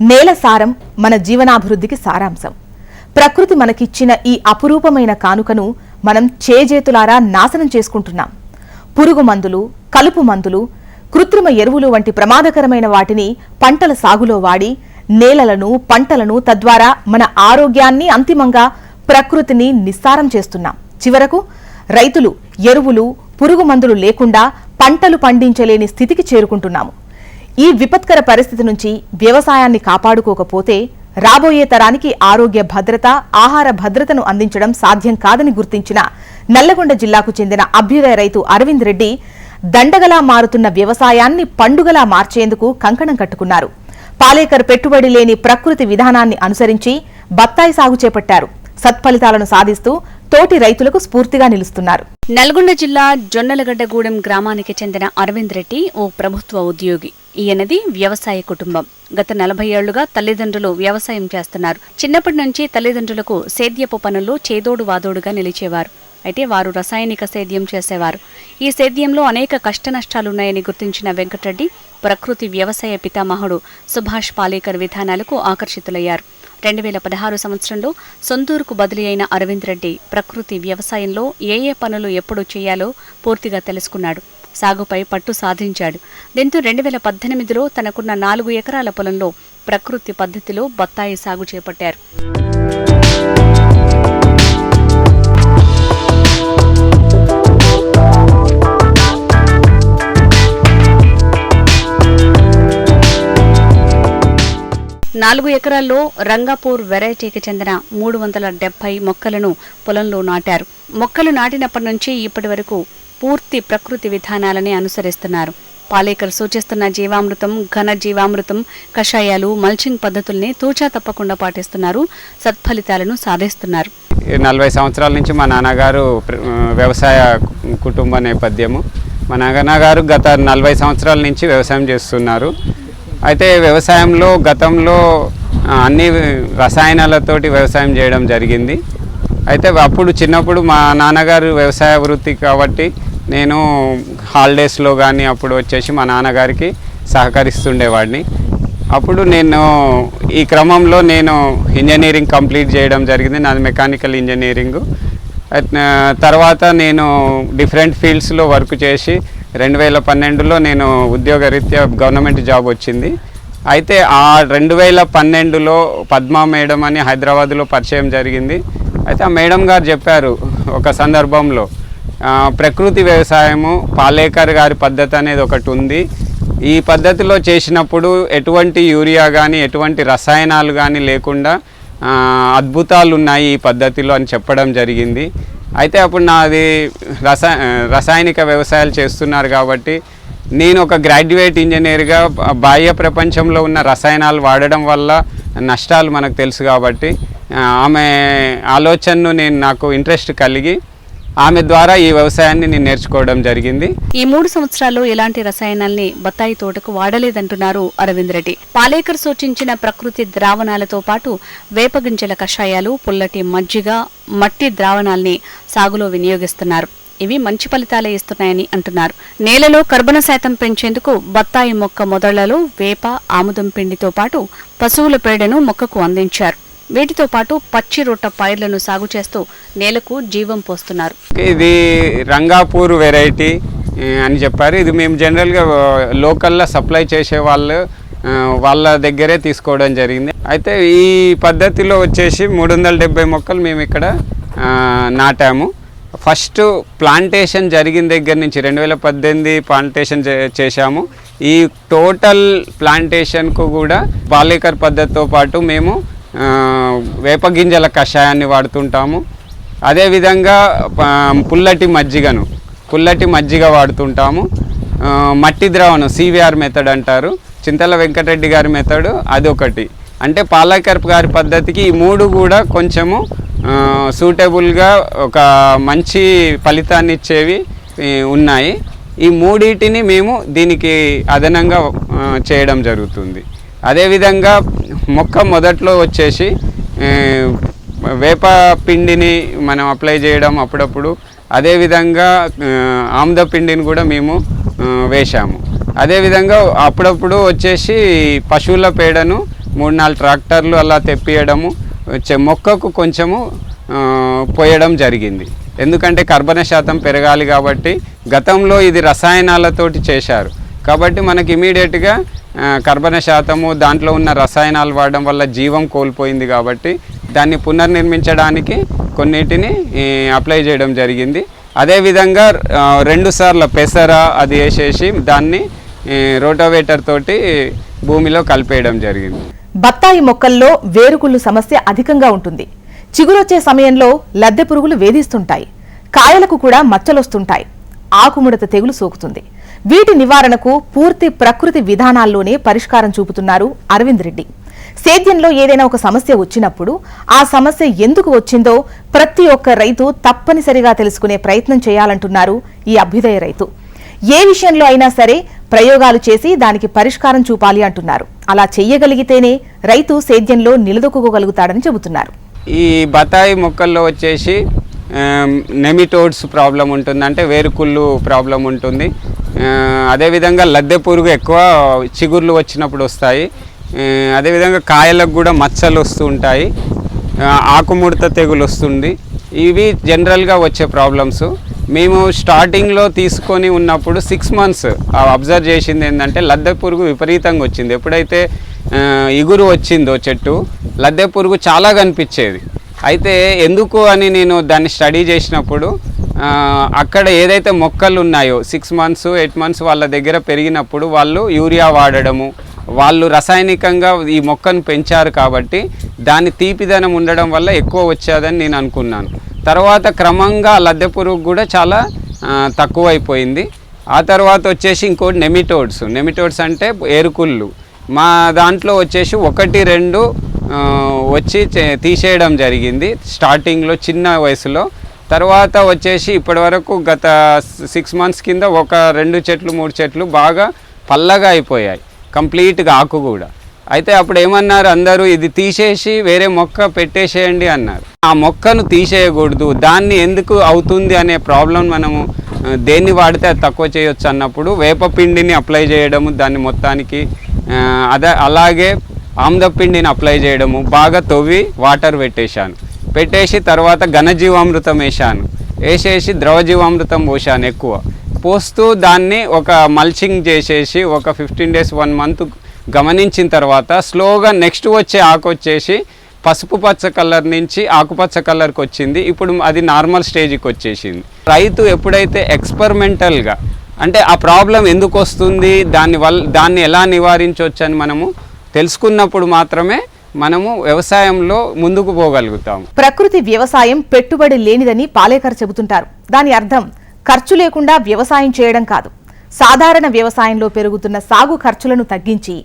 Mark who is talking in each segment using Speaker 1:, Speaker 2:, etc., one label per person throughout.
Speaker 1: నేల సారం మన జీవనాభివృద్ధికి సారాంశం. ప్రకృతి మనకిచ్చిన ఈ అపురూపమైన కానుకను మనం చేజేతులారా నాశనం చేసుకుంటున్నాం. పురుగు మందులు కలుపు మందులు కృత్రిమ ఎరువులు వంటి ప్రమాదకరమైన వాటిని పంటల సాగులో వాడి నేలలను పంటలను తద్వారా మన ఆరోగ్యాన్ని అంతిమంగా ప్రకృతిని నిస్సారం చేస్తున్నాం. చివరకు రైతులు ఎరువులు పురుగు మందులు లేకుండా పంటలు పండించలేని స్థితికి చేరుకుంటున్నాము. ఈ విపత్కర పరిస్థితి నుంచి వ్యవసాయాన్ని కాపాడుకోకపోతే రాబోయే తరానికి ఆరోగ్య భద్రత ఆహార భద్రతను అందించడం సాధ్యం కాదని గుర్తించిన నల్లగొండ జిల్లాకు చెందిన అభ్యుదయ రైతు అరవింద్ రెడ్డి దండగలా మారుతున్న వ్యవసాయాన్ని పండుగలా మార్చేందుకు కంకణం కట్టుకున్నారు. పాలేకర్ పెట్టుబడి లేని ప్రకృతి విధానాన్ని అనుసరించి బత్తాయి సాగు చేపట్టారు. సత్ఫలితాలను సాధిస్తూ తోటి రైతులకు స్ఫూర్తిగా నిలుస్తున్నారు.
Speaker 2: నల్గొండ జిల్లా జొన్నలగడ్డగూడెం గ్రామానికి చెందిన అరవింద్ రెడ్డి ఓ ప్రభుత్వ ఉద్యోగి. ఈయనది వ్యవసాయ కుటుంబం. గత నలభై ఏళ్ళుగా తల్లిదండ్రులు వ్యవసాయం చేస్తున్నారు. చిన్నప్పటి నుంచి తల్లిదండ్రులకు సేద్యపు పనుల్లో చేదోడు వాదోడుగా నిలిచేవారు. అయితే వారు రసాయనిక సేద్యం చేసేవారు. ఈ సేద్యంలో అనేక కష్టనష్టాలున్నాయని గుర్తించిన వెంకటరెడ్డి ప్రకృతి వ్యవసాయ పితామహుడు సుభాష్ పాలేకర్ విధానాలకు ఆకర్షితులయ్యారు. రెండు వేల పదహారు సంవత్సరంలో సొంతూరుకు బదిలీ అయిన అరవింద్ రెడ్డి ప్రకృతి వ్యవసాయంలో ఏ ఏ పనులు ఎప్పుడు చేయాలో పూర్తిగా తెలుసుకున్నాడు. సాగుపై పట్టు సాధించాడు. దీంతో రెండు వేల పద్దెనిమిదిలో తనకున్న నాలుగు ఎకరాల పొలంలో ప్రకృతి పద్ధతిలో బత్తాయి సాగు చేపట్టారు. నాలుగు ఎకరాల్లో రంగాపూర్ వెరైటీకి చెందిన మూడు వందల డెబ్బై మొక్కలను పొలంలో నాటారు. మొక్కలు నాటినప్పటి నుంచి ఇప్పటి వరకు పూర్తి ప్రకృతి విధానాలని అనుసరిస్తున్నారు. పాలేకర్ సూచిస్తున్న జీవామృతం ఘన జీవామృతం కషాయాలు మల్చింగ్ పద్ధతుల్ని తూచా తప్పకుండా పాటిస్తున్నారు. సత్ఫలితాలను సాధిస్తున్నారు.
Speaker 3: నలభై సంవత్సరాల నుంచి మా నాన్నగారు వ్యవసాయ కుటుంబ నేపథ్యము. మా నాన్నగారు గత నలభై సంవత్సరాల నుంచి వ్యవసాయం చేస్తున్నారు. అయితే వ్యవసాయంలో గతంలో అన్ని రసాయనాలతోటి వ్యవసాయం చేయడం జరిగింది. అయితే అప్పుడు చిన్నప్పుడు మా నాన్నగారు వ్యవసాయ వృత్తి కాబట్టి నేను హాలిడేస్లో కానీ అప్పుడు వచ్చేసి మా నాన్నగారికి సహకరిస్తుండేవాడిని. అప్పుడు నేను ఈ క్రమంలో నేను ఇంజనీరింగ్ కంప్లీట్ చేయడం జరిగింది. నాది మెకానికల్ ఇంజనీరింగు. తర్వాత నేను డిఫరెంట్ ఫీల్డ్స్లో వర్క్ చేసి రెండు వేల పన్నెండులో నేను ఉద్యోగరీత్యా గవర్నమెంట్ జాబ్ వచ్చింది. అయితే ఆ రెండు వేల పన్నెండులో పద్మా మేడం అని హైదరాబాద్లో పరిచయం జరిగింది. అయితే ఆ మేడం గారు చెప్పారు ఒక సందర్భంలో ప్రకృతి వ్యవసాయము పాలేకర్ గారి పద్ధతి అనేది ఒకటి ఉంది. ఈ పద్ధతిలో చేసినప్పుడు ఎటువంటి యూరియా కానీ ఎటువంటి రసాయనాలు కానీ లేకుండా అద్భుతాలు ఉన్నాయి ఈ పద్ధతిలో అని చెప్పడం జరిగింది. అయితే అప్పుడు నాది రసా రసాయనిక వ్యవసాయాలు చేస్తున్నారు కాబట్టి నేను ఒక గ్రాడ్యుయేట్ ఇంజనీర్గా బాహ్య ప్రపంచంలో ఉన్న రసాయనాలు వాడడం వల్ల నష్టాలు మనకు తెలుసు కాబట్టి ఆమె ఆలోచనను నేను నాకు ఇంట్రెస్ట్ కలిగి ఆమె ద్వారా ఈ వ్యవసాయాన్ని నేను నేర్చుకోవడం జరిగింది.
Speaker 2: ఈ మూడు సంవత్సరాల్లో ఎలాంటి రసాయనాల్ని బత్తాయి తోటకు వాడలేదంటున్నారు అరవింద్ రెడ్డి. పాలేకర్ సూచించిన ప్రకృతి ద్రావణాలతో పాటు వేపగింజల కషాయాలు పుల్లటి మజ్జిగ మట్టి ద్రావణాల్ని సాగులో వినియోగిస్తున్నారు. ఇవి మంచి ఫలితాలే ఇస్తున్నాయని అంటున్నారు. నేలలో కర్బన శాతం పెంచేందుకు బత్తాయి మొక్క మొదళ్ళలో వేప ఆముదం పిండితో పాటు పశువుల పేడను మొక్కకు అందించారు. వీటితో పాటు పచ్చి రొట్ట పైర్లను సాగు చేస్తూ నేలకు జీవం పోస్తున్నారు.
Speaker 3: ఇది రంగాపూర్ వెరైటీ అని చెప్పారు. ఇది మేము జనరల్గా లోకల్లో సప్లై చేసే వాళ్ళు వాళ్ళ దగ్గరే తీసుకోవడం జరిగింది. అయితే ఈ పద్ధతిలో వచ్చేసి మూడు వందల డెబ్బై మొక్కలు మేము ఇక్కడ నాటాము. ఫస్ట్ ప్లాంటేషన్ జరిగిన దగ్గర నుంచి రెండు వేల పద్దెనిమిది ప్లాంటేషన్ చే- చేశాము. ఈ టోటల్ ప్లాంటేషన్కు కూడా పాలేకర్ పద్ధతితో పాటు మేము వేపగింజల కషాయాన్ని వాడుతుంటాము. అదేవిధంగా పుల్లటి మజ్జిగను పుల్లటి మజ్జిగ వాడుతుంటాము. మట్టి ద్రావణం సివిఆర్ మెథడ్ అంటారు. చింతల వెంకటరెడ్డి గారి మెథడ్ అదొకటి. అంటే పాలకర్పు గారి పద్ధతికి ఈ మూడు కూడా కొంచెము సూటబుల్గా ఒక మంచి ఫలితాన్ని ఇచ్చేవి ఉన్నాయి. ఈ మూడింటిని మేము దీనికి అదనంగా చేయడం జరుగుతుంది. అదేవిధంగా మొక్క మొదట్లో వచ్చేసి వేప పిండిని మనం అప్లై చేయడం అప్పుడప్పుడు. అదేవిధంగా ఆమ్ద పిండిని కూడా మేము వేశాము. అదేవిధంగా అప్పుడప్పుడు వచ్చేసి పశువుల పేడను మూడు నాలుగు ట్రాక్టర్లు అలా తెప్పియడము మొక్కకు కొంచెము పోయడం జరిగింది. ఎందుకంటే కర్బన శాతం పెరగాలి కాబట్టి గతంలో ఇది రసాయనాలతోటి చేశారు. కాబట్టి మనకి ఇమీడియట్గా కర్బన శాతము దాంట్లో ఉన్న రసాయనాలు వాడడం వల్ల జీవం కోల్పోయింది కాబట్టి దాన్ని పునర్నిర్మించడానికి కొన్నిటిని అప్లై చేయడం జరిగింది. అదేవిధంగా రెండు సార్లు పెసర అది వేసేసి దాన్ని రోటోవేటర్ తోటి భూమిలో కలిపేయడం జరిగింది.
Speaker 1: బత్తాయి మొక్కల్లో వేరుకుళ్ళు సమస్య అధికంగా ఉంటుంది. చిగురొచ్చే సమయంలో లద్దె పురుగులు వేధిస్తుంటాయి. కాయలకు కూడా మచ్చలొస్తుంటాయి. ఆకుముడత తెగులు సోకుతుంది. వీటి నివారణకు పూర్తి ప్రకృతి విధానాల్లోనే పరిష్కారం చూపుతున్నారు అరవింద్ రెడ్డి. సేద్యంలో ఏదైనా ఒక సమస్య వచ్చినప్పుడు ఆ సమస్య ఎందుకు వచ్చిందో ప్రతి ఒక్క రైతు తప్పనిసరిగా తెలుసుకునే ప్రయత్నం చేయాలంటున్నారు ఈ అభ్యుదయ రైతు. ఏ విషయంలో అయినా సరే ప్రయోగాలు చేసి దానికి పరిష్కారం చూపాలి అంటున్నారు. అలా చెయ్యగలిగితేనే రైతు సేద్యంలో నిలదొక్కుకోగలుగుతాడని చెబుతున్నారు.
Speaker 3: ఈ బత్తాయి మొక్కల్లో వచ్చేసి నెమిటోడ్స్ ప్రాబ్లం ఉంటుంది అంటే వేరుకుళ్ళు ప్రాబ్లం ఉంటుంది. అదేవిధంగా లద్దె పురుగు ఎక్కువ చిగుర్లు వచ్చినప్పుడు వస్తాయి. అదేవిధంగా కాయలకు కూడా మచ్చలు వస్తూ ఉంటాయి. ఆకుముడత తెగులు వస్తుంది. ఇవి జనరల్గా వచ్చే ప్రాబ్లమ్స్. మేము స్టార్టింగ్లో తీసుకొని ఉన్నప్పుడు సిక్స్ మంత్స్ అబ్జర్వ్ చేసింది ఏంటంటే లద్దె పురుగు విపరీతంగా వచ్చింది. ఎప్పుడైతే ఇగురు వచ్చిందో చెట్టు లద్దె పురుగు చాలా కనిపించేది. అయితే ఎందుకు అని నేను దాన్ని స్టడీ చేసినప్పుడు అక్కడ ఏదైతే మొక్కలు ఉన్నాయో సిక్స్ మంత్స్ ఎయిట్ మంత్స్ వాళ్ళ దగ్గర పెరిగినప్పుడు వాళ్ళు యూరియా వాడడము వాళ్ళు రసాయనికంగా ఈ మొక్కను పెంచారు కాబట్టి దాని తీపిదనం ఉండడం వల్ల ఎక్కువ వచ్చేదని నేను అనుకున్నాను. తర్వాత క్రమంగా లద్దె పురుగు కూడా చాలా తక్కువైపోయింది. ఆ తర్వాత వచ్చేసి ఇంకోటి నెమిటోడ్స్. నెమిటోడ్స్ అంటే ఏరుకుళ్ళు. మా దాంట్లో వచ్చేసి ఒకటి రెండు వచ్చి తీసేయడం జరిగింది. స్టార్టింగ్లో చిన్న వయసులో తర్వాత వచ్చేసి ఇప్పటివరకు గత సిక్స్ మంత్స్ కింద ఒక రెండు చెట్లు మూడు చెట్లు బాగా పల్లగా అయిపోయాయి. కంప్లీట్గా ఆకు కూడా. అయితే అప్పుడు ఏమన్నారు? అందరూ ఇది తీసేసి వేరే మొక్క పెట్టేసేయండి అన్నారు. ఆ మొక్కను తీసేయకూడదు. దాన్ని ఎందుకు అవుతుంది అనే ప్రాబ్లం మనము దేన్ని వాడితే అది తక్కువ చేయొచ్చు అన్నప్పుడు వేపపిండిని అప్లై చేయడము దాన్ని మొత్తానికి అదే అలాగే ఆమ్దపిండిని అప్లై చేయడము బాగా తవ్వి వాటర్ పెట్టేశాను. పెట్టేసి తర్వాత ఘనజీవామృతం వేసాను వేసేసి ద్రవజీవామృతం పోసాను ఎక్కువ. పోస్తూ దాన్ని ఒక మల్చింగ్ చేసేసి ఒక ఫిఫ్టీన్ డేస్ వన్ మంత్ గమనించిన తర్వాత స్లోగా నెక్స్ట్ వచ్చే ఆకు వచ్చేసి పసుపు పచ్చ కలర్ నుంచి ఆకుపచ్చ కలర్కి వచ్చింది. ఇప్పుడు అది నార్మల్ స్టేజ్కి వచ్చేసింది. రైతు ఎప్పుడైతే ఎక్స్పెరిమెంటల్గా అంటే ఆ ప్రాబ్లం ఎందుకు వస్తుంది దాన్ని వల్ల దాన్ని ఎలా నివారించవచ్చు అని మనము తెలుసుకున్నప్పుడు మాత్రమే మనము వ్యవసాయంలో ముందుకు పోగలుగుతాం.
Speaker 1: ప్రకృతి వ్యవసాయం పెట్టుబడి లేనిదని పాలేకర్ చెబుతుంటారు. దాని అర్థం ఖర్చు లేకుండా వ్యవసాయం చేయడం కాదు. సాధారణ వ్యవసాయంలో పెరుగుతున్న సాగు ఖర్చులను తగ్గించి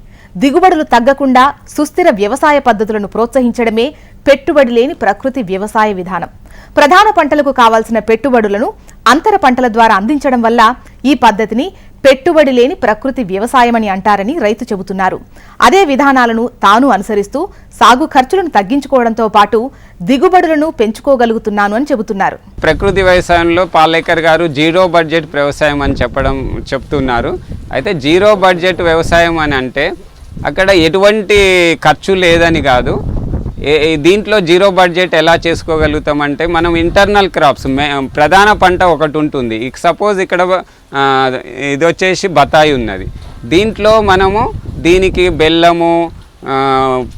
Speaker 1: దిగుబడులు తగ్గకుండా సుస్థిర వ్యవసాయ పద్ధతులను ప్రోత్సహించడమే పెట్టుబడి లేని ప్రకృతి వ్యవసాయ విధానం. ప్రధాన పంటలకు కావాల్సిన పెట్టుబడులను అంతర పంటల ద్వారా అందించడం వల్ల ఈ పద్ధతిని పెట్టుబడి లేని ప్రకృతి వ్యవసాయమని అంటారని రైతు చెబుతున్నారు. అదే విధానాలను తాను అనుసరిస్తూ సాగు ఖర్చులను తగ్గించుకోవడంతో పాటు దిగుబడులను పెంచుకోగలుగుతున్నాను అని చెబుతున్నారు.
Speaker 3: ప్రకృతి వ్యవసాయంలో పాలేకర్ గారు జీరో బడ్జెట్ వ్యవసాయం అని చెప్పడం చెప్తున్నారు. అయితే జీరో బడ్జెట్ వ్యవసాయం అని అంటే అక్కడ ఎటువంటి ఖర్చు లేదని కాదు. దీంట్లో జీరో బడ్జెట్ ఎలా చేసుకోగలుగుతామంటే మనం ఇంటర్నల్ క్రాప్స్ ప్రధాన పంట ఒకటి ఉంటుంది. ఇక సపోజ్ ఇక్కడ ఇది వచ్చేసి బత్తాయి ఉన్నది. దీంట్లో మనము దీనికి బెల్లము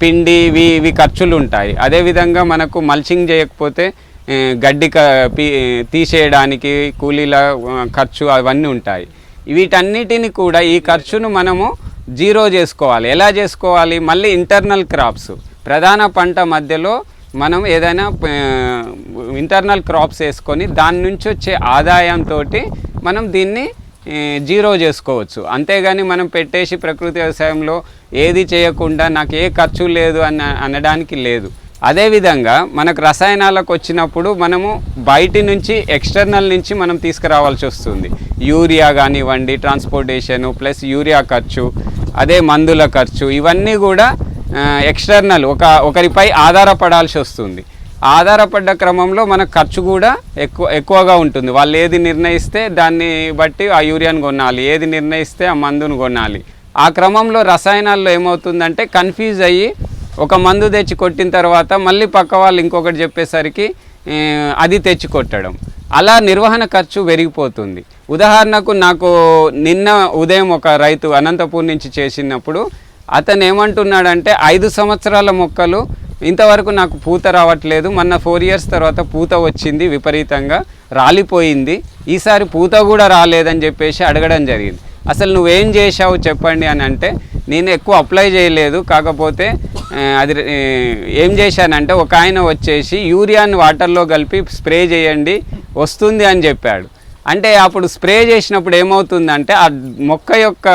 Speaker 3: పిండి ఇవి ఇవి ఖర్చులు ఉంటాయి. అదేవిధంగా మనకు మల్చింగ్ చేయకపోతే గడ్డి తీసేయడానికి కూలీల ఖర్చు అవన్నీ ఉంటాయి. వీటన్నిటిని కూడా ఈ ఖర్చును మనము జీరో చేసుకోవాలి. ఎలా చేసుకోవాలి? మళ్ళీ ఇంటర్నల్ క్రాప్స్. ప్రధాన పంట మధ్యలో మనం ఏదైనా ఇంటర్నల్ క్రాప్స్ వేసుకొని దాని నుంచి వచ్చే ఆదాయంతో మనం దీన్ని జీరో చేసుకోవచ్చు. అంతేగాని మనం పెట్టేసి ప్రకృతి వ్యవసాయంలో ఏది చేయకుండా నాకు ఏ ఖర్చు లేదు అన్న అనడానికి లేదు. అదేవిధంగా మనకు రసాయనాలకు వచ్చినప్పుడు మనము బయటి నుంచి ఎక్స్టర్నల్ నుంచి మనం తీసుకురావాల్సి వస్తుంది. యూరియా కానివ్వండి ట్రాన్స్పోర్టేషను ప్లస్ యూరియా ఖర్చు అదే మందుల ఖర్చు ఇవన్నీ కూడా ఎక్స్టర్నల్ ఒక ఒకరిపై ఆధారపడాల్సి వస్తుంది. ఆధారపడ్డ క్రమంలో మన ఖర్చు కూడా ఎక్కువ ఎక్కువగా ఉంటుంది. వాళ్ళు ఏది నిర్ణయిస్తే దాన్ని బట్టి ఆ యూరియాను కొనాలి ఏది నిర్ణయిస్తే ఆ మందును కొనాలి. ఆ క్రమంలో రసాయనాల్లో ఏమవుతుందంటే కన్ఫ్యూజ్ అయ్యి ఒక మందు తెచ్చి కొట్టిన తర్వాత మళ్ళీ పక్క వాళ్ళు ఇంకొకటి చెప్పేసరికి అది తెచ్చి కొట్టడం. అలా నిర్వహణ ఖర్చు పెరిగిపోతుంది. ఉదాహరణకు నాకు నిన్న ఉదయం ఒక రైతు అనంతపూర్ నుంచి చేసినప్పుడు అతను ఏమంటున్నాడంటే ఐదు సంవత్సరాల మొక్కలు ఇంతవరకు నాకు పూత రావట్లేదు. మొన్న ఫోర్ ఇయర్స్ తర్వాత పూత వచ్చింది విపరీతంగా రాలిపోయింది. ఈసారి పూత కూడా రాలేదని చెప్పేసి అడగడం జరిగింది. అసలు నువ్వేం చేశావు చెప్పండి అని అంటే నేను ఎక్కువ అప్లై చేయలేదు. కాకపోతే అది ఏం చేశానంటే ఒక ఆయన వచ్చేసి యూరియాని వాటర్లో కలిపి స్ప్రే చేయండి వస్తుంది అని చెప్పాడు. అంటే అప్పుడు స్ప్రే చేసినప్పుడు ఏమవుతుందంటే ఆ మొక్క యొక్క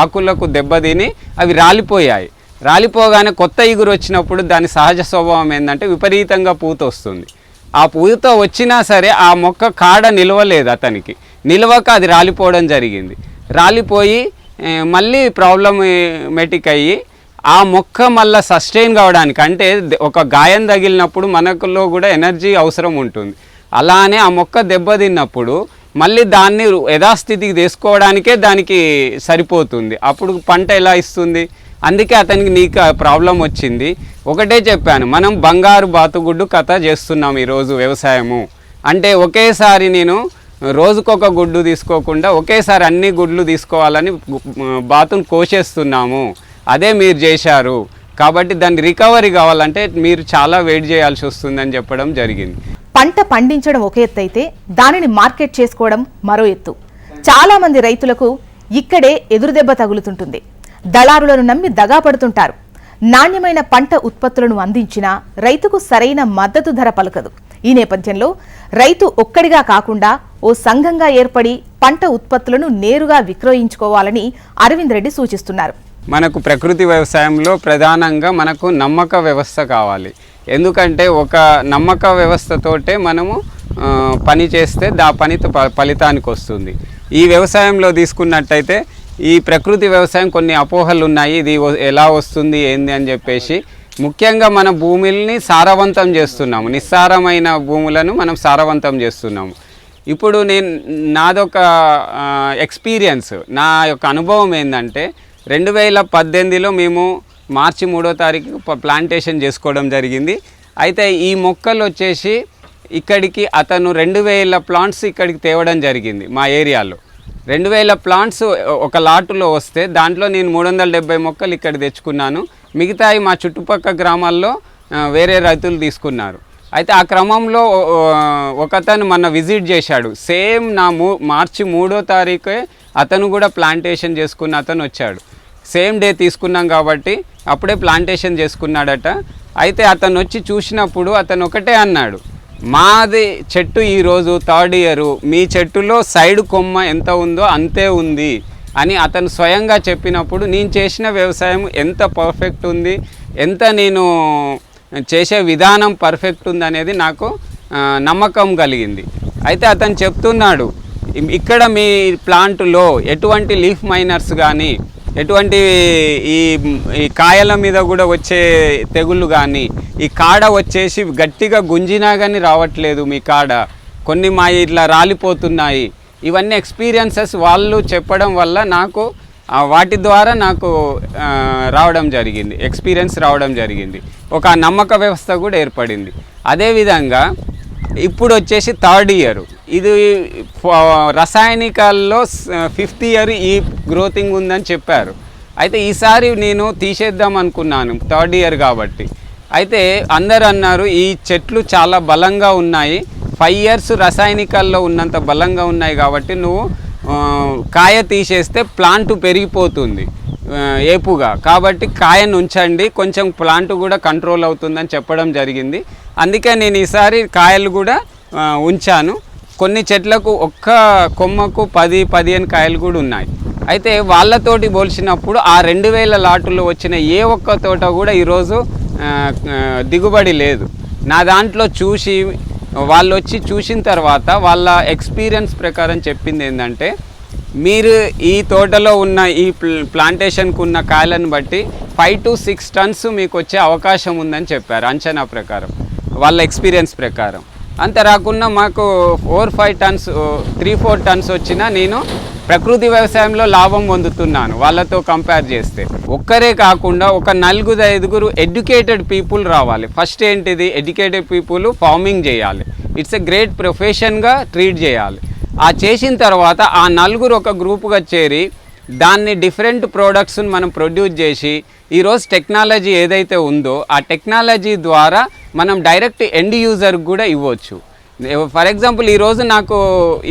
Speaker 3: ఆకులకు దెబ్బతిని అవి రాలిపోయాయి. రాలిపోగానే కొత్త ఇగురు వచ్చినప్పుడు దాని సహజ స్వభావం ఏంటంటే విపరీతంగా పూత వస్తుంది. ఆ పూత వచ్చినా సరే ఆ మొక్క కాడ నిలవలేదు అతనికి. నిలవక అది రాలిపోవడం జరిగింది. రాలిపోయి మళ్ళీ ప్రాబ్లమేటిక్ అయ్యి ఆ మొక్క మళ్ళీ సస్టైన్ కావడానికి అంటే ఒక గాయం తగిలినప్పుడు మనకులో కూడా ఎనర్జీ అవసరం ఉంటుంది. అలానే ఆ మొక్క దెబ్బతిన్నప్పుడు మళ్ళీ దాన్ని యథాస్థితికి తీసుకోవడానికే దానికి సరిపోతుంది. అప్పుడు పంట ఎలా ఇస్తుంది? అందుకే అతనికి నీకు ప్రాబ్లం వచ్చింది. ఒకటే చెప్పాను మనం బంగారు బాతుగుడ్డు కథ చేస్తున్నాం ఈరోజు వ్యవసాయము. అంటే ఒకేసారి నేను రోజుకొక గుడ్డు తీసుకోకుండా ఒకేసారి అన్ని గుడ్లు తీసుకోవాలని బాతును కోసేస్తున్నాము. అదే మీరు చేశారు. కాబట్టి దాన్ని రికవరీ కావాలంటే మీరు చాలా వెయిట్ చేయాల్సి వస్తుందని చెప్పడం జరిగింది.
Speaker 1: పంట పండించడం ఒక ఎత్తు అయితే దానిని మార్కెట్ చేసుకోవడం మరో ఎత్తు. చాలామంది రైతులకు ఇక్కడే ఎదురుదెబ్బ తగులుతుంటుంది. దళారులను నమ్మి దగా పడుతుంటారు. నాణ్యమైన పంట ఉత్పత్తులను అందించినా రైతుకు సరైన మద్దతు ధర పలకదు. ఈ నేపథ్యంలో రైతు ఒక్కడిగా కాకుండా ఓ సంఘంగా ఏర్పడి పంట ఉత్పత్తులను నేరుగా విక్రయించుకోవాలని అరవింద్ రెడ్డి సూచిస్తున్నారు.
Speaker 3: మనకు ప్రకృతి వ్యవసాయంలో ప్రధానంగా మనకు నమ్మక వ్యవస్థ కావాలి. ఎందుకంటే ఒక నమ్మక వ్యవస్థతోటే మనము పని చేస్తే దా పని ప- ఫలితానికి వస్తుంది. ఈ వ్యవసాయంలో తీసుకున్నట్టయితే ఈ ప్రకృతి వ్యవసాయం కొన్ని అపోహలు ఉన్నాయి ఇది ఎలా వస్తుంది ఏంది అని చెప్పేసి ముఖ్యంగా మన భూమిల్ని సారవంతం చేస్తున్నాము. నిస్సారమైన భూములను మనం సారవంతం చేస్తున్నాము. ఇప్పుడు నేను నాదొక ఎక్స్పీరియన్స్ నా యొక్క అనుభవం ఏంటంటే రెండు వేల పద్దెనిమిదిలో మేము మార్చి మూడో తారీఖు ప- ప్లాంటేషన్ చేసుకోవడం జరిగింది. అయితే ఈ మొక్కలు వచ్చేసి ఇక్కడికి అతను రెండు వేల ప్లాంట్స్ ఇక్కడికి తేవడం జరిగింది మా ఏరియాలో. రెండు వేల ప్లాంట్స్ ఒక లాటులో వస్తే దాంట్లో నేను మూడు వందల డెబ్బై మొక్కలు ఇక్కడ తెచ్చుకున్నాను. మిగతాయి మా చుట్టుపక్క గ్రామాల్లో వేరే రైతులు తీసుకున్నారు. అయితే ఆ క్రమంలో ఒకతను మన విజిట్ చేశాడు. సేమ్ నా మూ మార్చి మూడో తారీఖే అతను కూడా ప్లాంటేషన్ చేసుకున్న అతను వచ్చాడు. సేమ్ డే తీసుకున్నాం కాబట్టి అప్పుడే ప్లాంటేషన్ చేసుకున్నాడట. అయితే అతను వచ్చి చూసినప్పుడు అతను ఒకటే అన్నాడు మాది చెట్టు ఈరోజు థర్డ్ ఇయర్ మీ చెట్టులో సైడ్ కొమ్మ ఎంత ఉందో అంతే ఉంది అని అతను స్వయంగా చెప్పినప్పుడు నేను చేసిన వ్యవసాయం ఎంత పర్ఫెక్ట్ ఉంది ఎంత నేను చేసే విధానం పర్ఫెక్ట్ ఉంది అనేది నాకు నమ్మకం కలిగింది. అయితే అతను చెప్తున్నాడు ఇక్కడ మీ ప్లాంట్లో ఎటువంటి లీఫ్ మైనర్స్ కానీ ఎటువంటి ఈ ఈ కాయల మీద కూడా వచ్చే తెగుళ్ళు కానీ ఈ కాడ వచ్చేసి గట్టిగా గుంజినా కానీ రావట్లేదు మీ కాడ. కొన్ని మా ఇట్లా రాలిపోతున్నాయి. ఇవన్నీ ఎక్స్పీరియన్సెస్ వాళ్ళు చెప్పడం వల్ల నాకు వాటి ద్వారా నాకు రావడం జరిగింది. ఎక్స్పీరియన్స్ రావడం జరిగింది. ఒక నమ్మక వ్యవస్థ కూడా ఏర్పడింది. అదేవిధంగా ఇప్పుడు వచ్చేసి థర్డ్ ఇయర్. ఇది రసాయనికాల్లో ఫిఫ్త్ ఇయర్ ఈ గ్రోతింగ్ ఉందని చెప్పారు. అయితే ఈసారి నేను తీసేద్దాం అనుకున్నాను థర్డ్ ఇయర్ కాబట్టి. అయితే అందరు అన్నారు ఈ చెట్లు చాలా బలంగా ఉన్నాయి. ఫైవ్ ఇయర్స్ రసాయనికాల్లో ఉన్నంత బలంగా ఉన్నాయి కాబట్టి నువ్వు కాయ తీసేస్తే ప్లాంట్ పెరిగిపోతుంది. ఏపుగా. కాబట్టి కాయను ఉంచండి. కొంచెం ప్లాంట్ కూడా కంట్రోల్ అవుతుందని చెప్పడం జరిగింది. అందుకే నేను ఈసారి కాయలు కూడా ఉంచాను. కొన్ని చెట్లకు ఒక్క కొమ్మకు పది పదిహేను కాయలు కూడా ఉన్నాయి. అయితే వాళ్ళతోటి పోల్చినప్పుడు ఆ రెండు వేల లాటుల్లో వచ్చిన ఏ ఒక్క తోట కూడా ఈరోజు దిగుబడి లేదు. నా దాంట్లో చూసి వాళ్ళు వచ్చి చూసిన తర్వాత వాళ్ళ ఎక్స్పీరియన్స్ ప్రకారం చెప్పింది ఏంటంటే మీరు ఈ తోటలో ఉన్న ఈ ప్లాంటేషన్కు ఉన్న కాయలను బట్టి ఫైవ్ టు సిక్స్ టన్స్ మీకు వచ్చే అవకాశం ఉందని చెప్పారు అంచనా ప్రకారం వాళ్ళ ఎక్స్పీరియన్స్ ప్రకారం. అంతే రాకుండా మాకు four five tons three four tons వచ్చినా నేను ప్రకృతి వ్యవసాయంలో లాభం పొందుతున్నాను వాళ్ళతో కంపేర్ చేస్తే. ఒక్కరే కాకుండా ఒక నలుగురు ఐదుగురు ఎడ్యుకేటెడ్ పీపుల్ రావాలి. ఫస్ట్ ఏంటిది? ఎడ్యుకేటెడ్ పీపుల్ ఫార్మింగ్ చేయాలి. ఇట్స్ ఎ గ్రేట్ ప్రొఫెషన్గా ట్రీట్ చేయాలి. ఆ చేసిన తర్వాత ఆ నలుగురు ఒక గ్రూప్గా చేరి దాన్ని డిఫరెంట్ ప్రోడక్ట్స్ని మనం ప్రొడ్యూస్ చేసి ఈరోజు టెక్నాలజీ ఏదైతే ఉందో ఆ టెక్నాలజీ ద్వారా మనం డైరెక్ట్ ఎండ్ యూజర్కి కూడా ఇవ్వచ్చు. ఫర్ ఎగ్జాంపుల్ ఈరోజు నాకు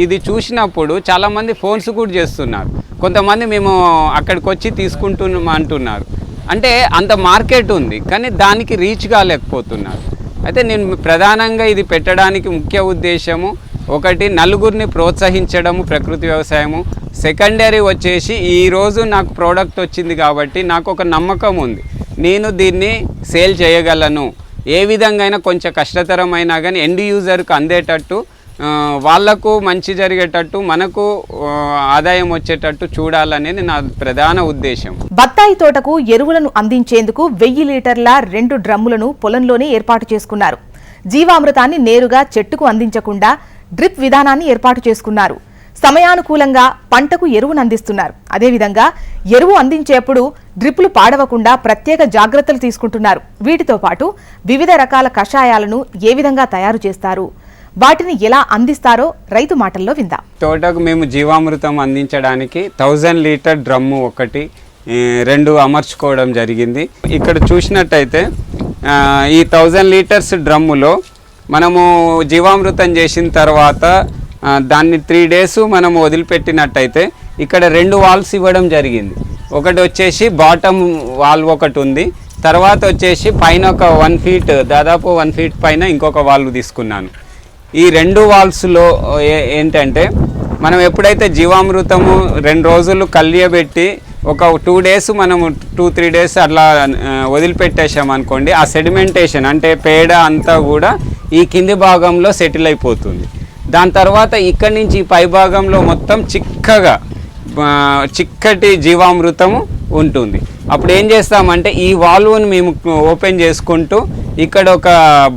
Speaker 3: ఇది చూసినప్పుడు చాలామంది ఫోన్స్ కూడా చేస్తున్నారు. కొంతమంది మేము అక్కడికి వచ్చి తీసుకుంటున్నాం అంటున్నారు. అంటే అంత మార్కెట్ ఉంది కానీ దానికి రీచ్ కాలేకపోతున్నారు. అయితే నేను ప్రధానంగా ఇది పెట్టడానికి ముఖ్య ఉద్దేశము ఒకటి నలుగురిని ప్రోత్సహించడము ప్రకృతి వ్యవసాయము. సెకండరీ వచ్చేసి ఈరోజు నాకు ప్రోడక్ట్ వచ్చింది కాబట్టి నాకు ఒక నమ్మకం ఉంది. నేను దీన్ని సేల్ చేయగలను. ఏ విధంగా అయినా కొంచెం కష్టతరమైనా కానీ ఎండ్ యూజర్కు అందేటట్టు వాళ్ళకు మంచి జరిగేటట్టు మనకు ఆదాయం వచ్చేటట్టు చూడాలనేది నా ప్రధాన ఉద్దేశం.
Speaker 1: బత్తాయి తోటకు ఎరువులను అందించేందుకు వెయ్యి లీటర్ల రెండు డ్రమ్ములను పొలంలోనే ఏర్పాటు చేసుకున్నారు. జీవామృతాన్ని నేరుగా చెట్టుకు అందించకుండా డ్రిప్ విధానాన్ని ఏర్పాటు చేసుకున్నారు. సమయానుకూలంగా పంటకు ఎరువును అందిస్తున్నారు. అదేవిధంగా ఎరువు అందించేప్పుడు డ్రిప్పులు పాడవకుండా ప్రత్యేక జాగ్రత్తలు తీసుకుంటున్నారు. వీటితో పాటు వివిధ రకాల కషాయాలను ఏ విధంగా తయారు చేస్తారు? వాటిని ఎలా అందిస్తారో రైతు మాటల్లో విందాం.
Speaker 3: తోటకు మేము జీవామృతం అందించడానికి థౌజండ్ లీటర్ డ్రమ్ము ఒకటి రెండు అమర్చుకోవడం జరిగింది. ఇక్కడ చూసినట్టయితే ఈ థౌజండ్ లీటర్స్ డ్రమ్ములో మనము జీవామృతం చేసిన తర్వాత దాన్ని త్రీ డేస్ మనం వదిలిపెట్టినట్టయితే ఇక్కడ రెండు వాల్స్ ఇవ్వడం జరిగింది. ఒకటి వచ్చేసి బాటమ్ వాల్వ్ ఒకటి ఉంది. తర్వాత వచ్చేసి పైన ఒక వన్ ఫీట్ దాదాపు వన్ ఫీట్ పైన ఇంకొక వాల్వ్ తీసుకున్నాను. ఈ రెండు వాల్స్లో ఏ- ఏంటంటే మనం ఎప్పుడైతే జీవామృతము రెండు రోజులు కలియబెట్టి ఒక టూ డేస్ మనము టూ త్రీ డేస్ అట్లా ఆ, వదిలిపెట్టేసాం అనుకోండి ఆ సెడిమెంటేషన్ అంటే పేడ అంతా కూడా ఈ కింది భాగంలో సెటిల్ అయిపోతుంది. దాని తర్వాత ఇక్కడి నుంచి పై భాగంలో మొత్తం చిక్కగా చిక్కటి జీవామృతము ఉంటుంది. అప్పుడు ఏం చేస్తామంటే ఈ వాల్వ్ని మేము ఓపెన్ చేసుకుంటూ ఇక్కడ ఒక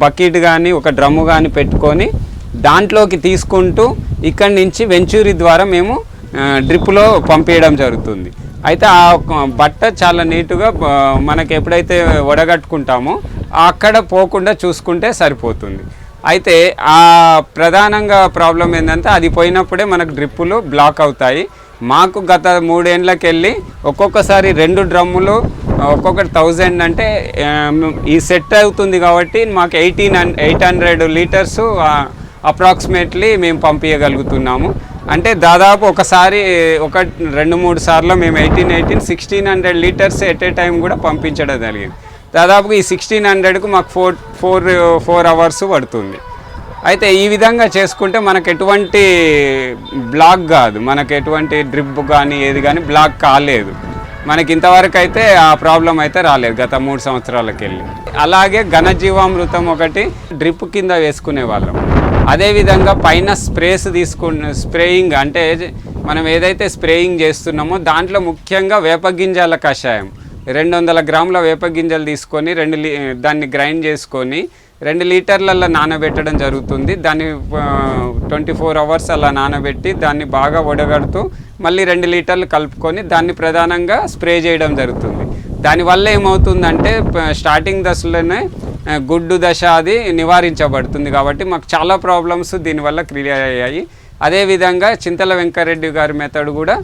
Speaker 3: బకెట్ కానీ ఒక డ్రమ్ము కానీ పెట్టుకొని దాంట్లోకి తీసుకుంటూ ఇక్కడి నుంచి వెంచూరి ద్వారా మేము డ్రిప్లో పంపించడం జరుగుతుంది. అయితే ఆ బట్ట చాలా నీటుగా మనకి ఎప్పుడైతే వడగట్టుకుంటామో అక్కడ పోకుండా చూసుకుంటే సరిపోతుంది. అయితే ఆ ప్రధానంగా ప్రాబ్లం ఏంటంటే అది పోయినప్పుడే మనకు డ్రిప్పులు బ్లాక్ అవుతాయి. మాకు గత మూడేళ్ళకి వెళ్ళి ఒక్కొక్కసారి రెండు డ్రమ్ములు ఒక్కొక్కటి థౌజండ్ అంటే ఈ సెట్ అవుతుంది కాబట్టి మాకు eighteen eight hundred litres approximately మేము పంపించగలుగుతున్నాము అంటే దాదాపు ఒకసారి ఒక రెండు మూడు సార్లు మేము eighteen eighteen sixteen hundred litres at a time కూడా పంపించడం జరిగింది. దాదాపు ఈ సిక్స్టీన్ హండ్రెడ్కు మాకు ఫోర్ ఫోర్ ఫోర్ అవర్స్ పడుతుంది. అయితే ఈ విధంగా చేసుకుంటే మనకు ఎటువంటి బ్లాక్ కాదు. మనకు ఎటువంటి డ్రిప్ కానీ ఏది కానీ బ్లాక్ కాలేదు. మనకి ఇంతవరకు అయితే ఆ ప్రాబ్లం అయితే రాలేదు గత మూడు సంవత్సరాలకి వెళ్ళి అలాగే ఘనజీవామృతం ఒకటి డ్రిప్ కింద వేసుకునే వాళ్ళం. అదేవిధంగా పైన స్ప్రేస్ తీసుకున్న స్ప్రేయింగ్ అంటే మనం ఏదైతే స్ప్రేయింగ్ చేస్తున్నామో దాంట్లో ముఖ్యంగా వేపగింజల కషాయం. రెండు వందల గ్రాముల వేప గింజలు తీసుకొని రెండు లీ దాన్ని గ్రైండ్ చేసుకొని రెండు లీటర్లలో నానబెట్టడం జరుగుతుంది. దాన్ని ట్వంటీ ఫోర్ అవర్స్ అలా నానబెట్టి దాన్ని బాగా వడగడుతూ మళ్ళీ రెండు లీటర్లు కలుపుకొని దాన్ని ప్రధానంగా స్ప్రే చేయడం జరుగుతుంది. దానివల్ల ఏమవుతుందంటే స్టార్టింగ్ దశలోనే గుడ్డు దశ అది నివారించబడుతుంది. కాబట్టి మాకు చాలా ప్రాబ్లమ్స్ దీనివల్ల క్రియేట్ అయ్యాయి. అదేవిధంగా చింతల వెంకరెడ్డి గారి మెథడ్ కూడా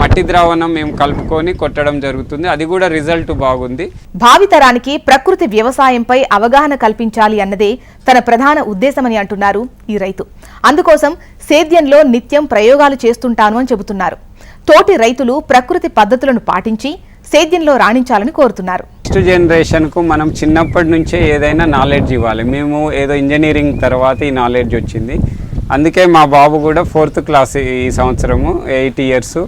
Speaker 3: మట్టి ద్రావణం మేము కలుపుకొని కొట్టడం జరుగుతుంది. అది కూడా రిజల్ట్ బాగుంది.
Speaker 1: భావితరానికి ప్రకృతి వ్యవసాయంపై అవగాహన కల్పించాలి అన్నదే తన ప్రధాన ఉద్దేశమని అంటున్నారు ఈ రైతు. అందుకోసం సేద్యంలో నిత్యం ప్రయోగాలు చేస్తుంటాను అని చెబుతున్నారు. తోటి రైతులు ప్రకృతి పద్ధతులను పాటించి సేద్యంలో రాణించాలని కోరుతున్నారు.
Speaker 3: నెక్స్ట్ జనరేషన్కు మనం చిన్నప్పటి నుంచే ఏదైనా నాలెడ్జ్ ఇవ్వాలి. మేము ఏదో ఇంజనీరింగ్ తర్వాత ఈ నాలెడ్జ్ వచ్చింది. అందుకే మా బాబు కూడా ఫోర్త్ క్లాస్ ఈ సంవత్సరము ఎయిట్ ఇయర్స్.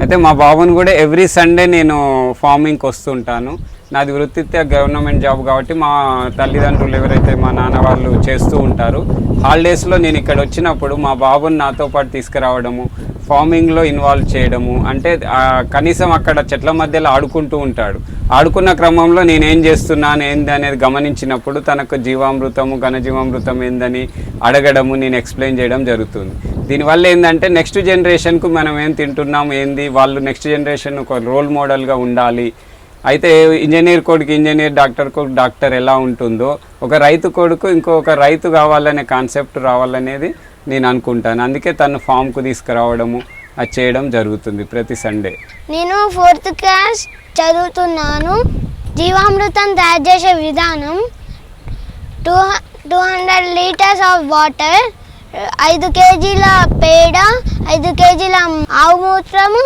Speaker 3: అయితే మా బాబుని కూడా ఎవ్రీ సండే నేను ఫార్మింగ్కి వస్తుంటాను. నాది వృత్తిత్యా గవర్నమెంట్ జాబ్ కాబట్టి మా తల్లిదండ్రులు ఎవరైతే మా నాన్న వాళ్ళు చేస్తూ ఉంటారు హాలిడేస్లో నేను ఇక్కడ వచ్చినప్పుడు మా బాబుని నాతో పాటు తీసుకురావడము ఫార్మింగ్లో ఇన్వాల్వ్ చేయడము అంటే కనీసం అక్కడ చెట్ల మధ్యలో ఆడుకుంటూ ఉంటాడు. ఆడుకున్న క్రమంలో నేనేం చేస్తున్నాను ఏంది అనేది గమనించినప్పుడు తనకు జీవామృతము ఘనజీవామృతం ఏందని అడగడము నేను ఎక్స్ప్లెయిన్ చేయడం జరుగుతుంది. దీనివల్ల ఏంటంటే నెక్స్ట్ జనరేషన్కు మనం ఏం తింటున్నాం ఏంది వాళ్ళు నెక్స్ట్ జనరేషన్ ఒక రోల్ మోడల్గా ఉండాలి. అయితే ఇంజనీర్ కొడుకు ఇంజనీర్ డాక్టర్ కొడుకు డాక్టర్ ఎలా ఉంటుందో ఒక రైతు కొడుకు ఇంకొక రైతు కావాలనే కాన్సెప్ట్ రావాలనేది నేను అనుకుంటాను. అందుకే తను ఫామ్కు తీసుకురావడము అది చేయడం జరుగుతుంది ప్రతి సండే.
Speaker 4: నేను ఫోర్త్ క్లాస్ చదువుతున్నాను. జీవామృతం తయారు చేసే విధానం two two hundred litres of water ఐదు కేజీల పేడ ఐదు కేజీల ఆవు మూత్రము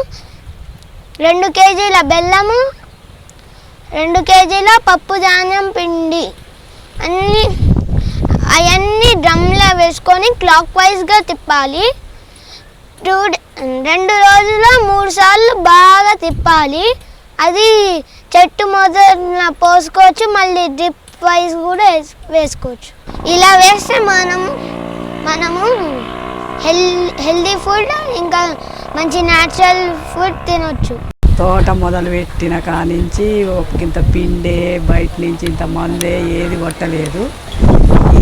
Speaker 4: రెండు కేజీల బెల్లము రెండు కేజీల పప్పు ధాన్యం పిండి. అన్నీ అవన్నీ డ్రమ్లో వేసుకొని క్లాక్ వైజ్గా తిప్పాలి. టూ డే- రెండు రోజుల్లో మూడు సార్లు బాగా తిప్పాలి. అది చెట్టు మొదల పోసుకోవచ్చు మళ్ళీ డ్రిప్ వైజ్ కూడా వేస్- వేసుకోవచ్చు. ఇలా వేస్తే మనం మనము హెల్ హెల్దీ ఫుడ్ ఇంకా మంచి న్యాచురల్ ఫుడ్ తినొచ్చు.
Speaker 5: తోట మొదలు పెట్టిన కానించి ఇంత పిండే బయట నుంచి ఇంత మందే ఏది కొట్టలేదు.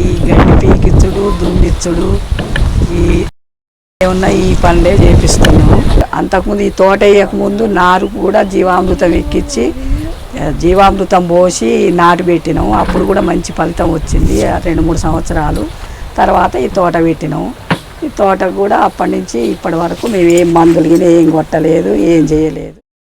Speaker 5: ఈ గడ్డి పీకిచ్చుడు దున్నిచ్చుడు ఈ ఉన్న ఈ పనులే చేపిస్తున్నాము అంతకుముందు ఈ తోట వేయకముందు నారు కూడా జీవామృతం ఎక్కించి జీవామృతం పోసి నాటు పెట్టినాము అప్పుడు కూడా మంచి ఫలితం వచ్చింది రెండు మూడు సంవత్సరాలు. తర్వాత ఈ తోట పెట్టినాము ఈ తోట కూడా అప్పటి నుంచి ఇప్పటి వరకు మేము ఏం మందులు ఏం కొట్టలేదు ఏం చేయలేదు.